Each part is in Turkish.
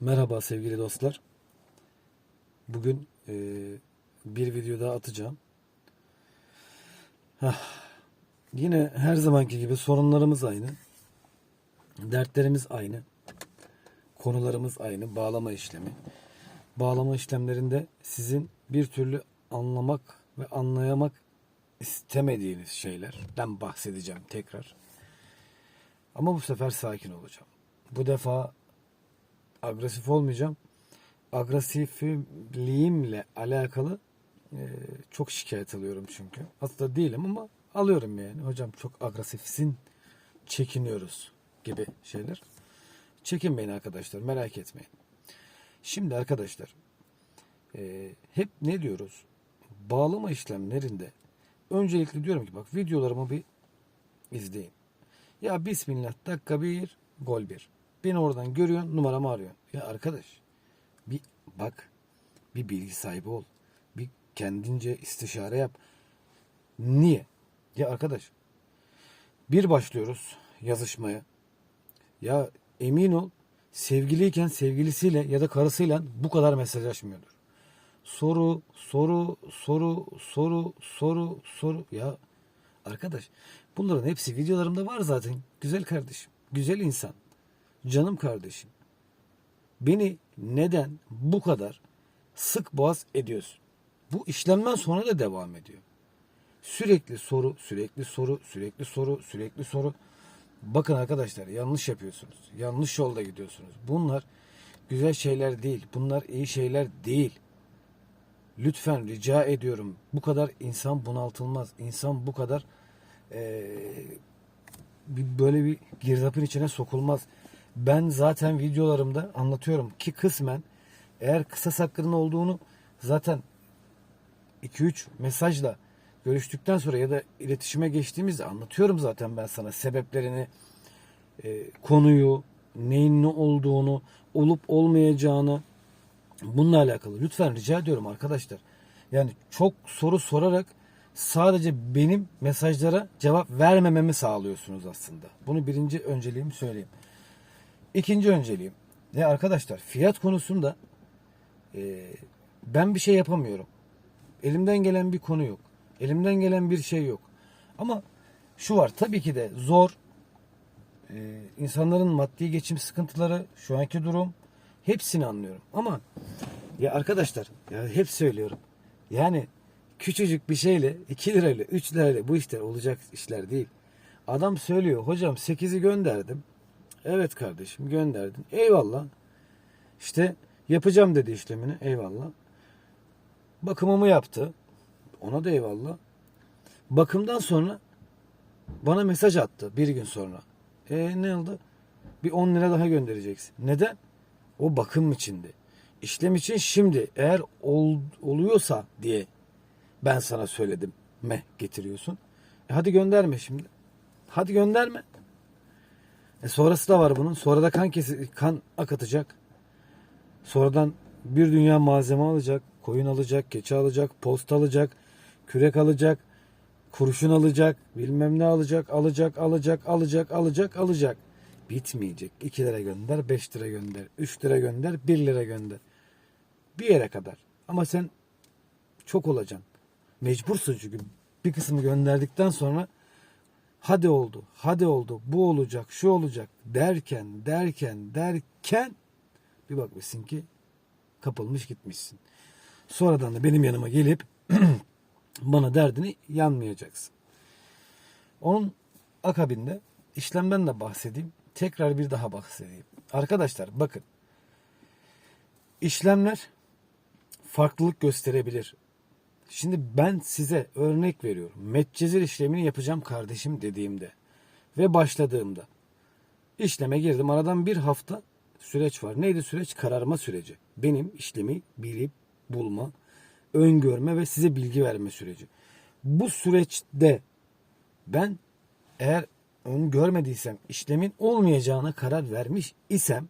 Merhaba sevgili dostlar. Bugün e, bir video daha atacağım. Hah. Yine her zamanki gibi sorunlarımız aynı. Dertlerimiz aynı. Konularımız aynı. Bağlama işlemi. Bağlama işlemlerinde sizin bir türlü anlamak ve anlayamak istemediğiniz şeylerden bahsedeceğim tekrar. Ama bu sefer sakin olacağım. Bu defa agresif olmayacağım. Agresifliğimle alakalı e, çok şikayet alıyorum çünkü. Aslında değilim ama alıyorum yani. Hocam çok agresifsin, çekiniyoruz gibi şeyler. Çekinmeyin arkadaşlar, merak etmeyin. Şimdi arkadaşlar, e, hep ne diyoruz? Bağlama işlemlerinde öncelikle diyorum ki bak videolarımı bir izleyin. Ya bismillah dakika bir, gol bir. Beni oradan görüyorsun, numaramı arıyorsun. Ya arkadaş bir bak, bir bilgi sahibi ol. Bir kendince istişare yap. Niye? Ya arkadaş bir başlıyoruz yazışmaya. Ya emin ol sevgiliyken sevgilisiyle ya da karısıyla bu kadar mesajlaşmıyordur. Soru, soru, soru, soru, soru, soru. Ya arkadaş bunların hepsi videolarımda var zaten. Güzel kardeşim, güzel insan, canım kardeşim. Beni neden bu kadar sık boğaz ediyorsun? Bu işlemden sonra da devam ediyor. Sürekli soru, sürekli soru, sürekli soru, sürekli soru. Bakın arkadaşlar yanlış yapıyorsunuz. Yanlış yolda gidiyorsunuz. Bunlar güzel şeyler değil. Bunlar iyi şeyler değil. Lütfen rica ediyorum. Bu kadar insan bunaltılmaz. İnsan bu kadar bir böyle bir girdapın içine sokulmaz. Ben zaten videolarımda anlatıyorum ki kısmen eğer kısa sakların olduğunu zaten 2-3 mesajla görüştükten sonra ya da iletişime geçtiğimizde anlatıyorum zaten ben sana sebeplerini, e, konuyu, neyin ne olduğunu, olup olmayacağını bununla alakalı. Lütfen rica ediyorum arkadaşlar. Yani çok soru sorarak sadece benim mesajlara cevap vermememi sağlıyorsunuz aslında. Bunu birinci önceliğimi söyleyeyim. İkinci önceliğim. Ya arkadaşlar fiyat konusunda e, ben bir şey yapamıyorum. Elimden gelen bir konu yok. Elimden gelen bir şey yok. Ama şu var tabii ki de zor. E, insanların maddi geçim sıkıntıları, şu anki durum hepsini anlıyorum. Ama ya arkadaşlar ya hep söylüyorum. Yani küçücük bir şeyle 2 lirayla 3 lirayla bu işler olacak işler değil. Adam söylüyor hocam 8'i gönderdim. Evet kardeşim gönderdin. Eyvallah. İşte yapacağım dedi işlemini. Eyvallah. Bakımımı yaptı. Ona da eyvallah. Bakımdan sonra bana mesaj attı bir gün sonra. E ne oldu? Bir 10 lira daha göndereceksin. Neden? O bakım içindi. İşlem için şimdi eğer ol, oluyorsa diye ben sana söyledim. Me getiriyorsun. E hadi gönderme şimdi. Hadi gönderme. E sonrası da var bunun. Sonra da kan kesi kan akıtacak. Sonradan bir dünya malzeme alacak. Koyun alacak, keçi alacak, post alacak, kürek alacak, kurşun alacak, bilmem ne alacak, alacak, alacak, alacak, alacak, alacak. Bitmeyecek. 2 lira gönder, 5 lira gönder, 3 lira gönder, 1 lira gönder. Bir yere kadar. Ama sen çok olacaksın. Mecbursun çünkü bir kısmı gönderdikten sonra hadi oldu, hadi oldu, bu olacak, şu olacak derken, derken, derken bir bakmışsın ki kapılmış gitmişsin. Sonradan da benim yanıma gelip bana derdini yanmayacaksın. Onun akabinde işlemden de bahsedeyim. Tekrar bir daha bahsedeyim. Arkadaşlar bakın. İşlemler farklılık gösterebilir. Şimdi ben size örnek veriyorum. Metcezir işlemini yapacağım kardeşim dediğimde ve başladığımda işleme girdim. Aradan bir hafta süreç var. Neydi süreç? Kararma süreci. Benim işlemi bilip bulma, öngörme ve size bilgi verme süreci. Bu süreçte ben eğer öngörmediysem işlemin olmayacağına karar vermiş isem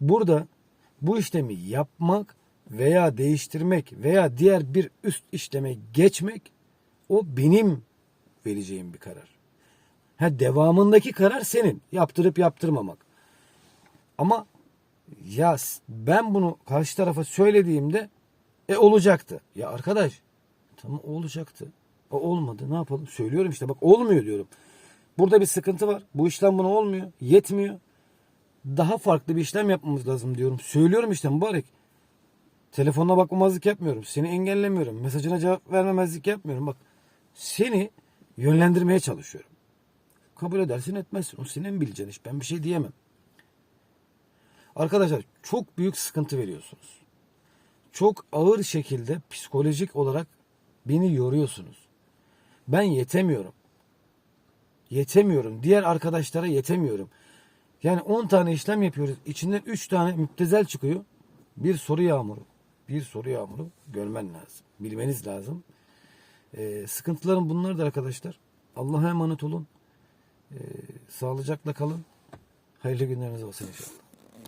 burada bu işlemi yapmak veya değiştirmek veya diğer bir üst işleme geçmek o benim vereceğim bir karar. Ha devamındaki karar senin. Yaptırıp yaptırmamak. Ama Ya ben bunu karşı tarafa söylediğimde e olacaktı. Ya arkadaş tamam olacaktı. O olmadı ne yapalım? Söylüyorum işte bak olmuyor diyorum. Burada bir sıkıntı var. Bu işlem buna olmuyor. Yetmiyor. Daha farklı bir işlem yapmamız lazım diyorum. Söylüyorum işte mübarek. Telefonuna bakmamazlık yapmıyorum. Seni engellemiyorum. Mesajına cevap vermemezlik yapmıyorum. Bak seni yönlendirmeye çalışıyorum. Kabul edersin etmezsin. O senin bileceğin iş. Ben bir şey diyemem. Arkadaşlar çok büyük sıkıntı veriyorsunuz. Çok ağır şekilde psikolojik olarak beni yoruyorsunuz. Ben yetemiyorum. Yetemiyorum. Diğer arkadaşlara yetemiyorum. Yani 10 tane işlem yapıyoruz. İçinden 3 tane müptezel çıkıyor. Bir soru yağmuru. Bir soru yağmuru görmen lazım. Bilmeniz lazım. Ee, sıkıntılarım bunlardır arkadaşlar. Allah'a emanet olun. Ee, sağlıcakla kalın. Hayırlı günleriniz olsun inşallah.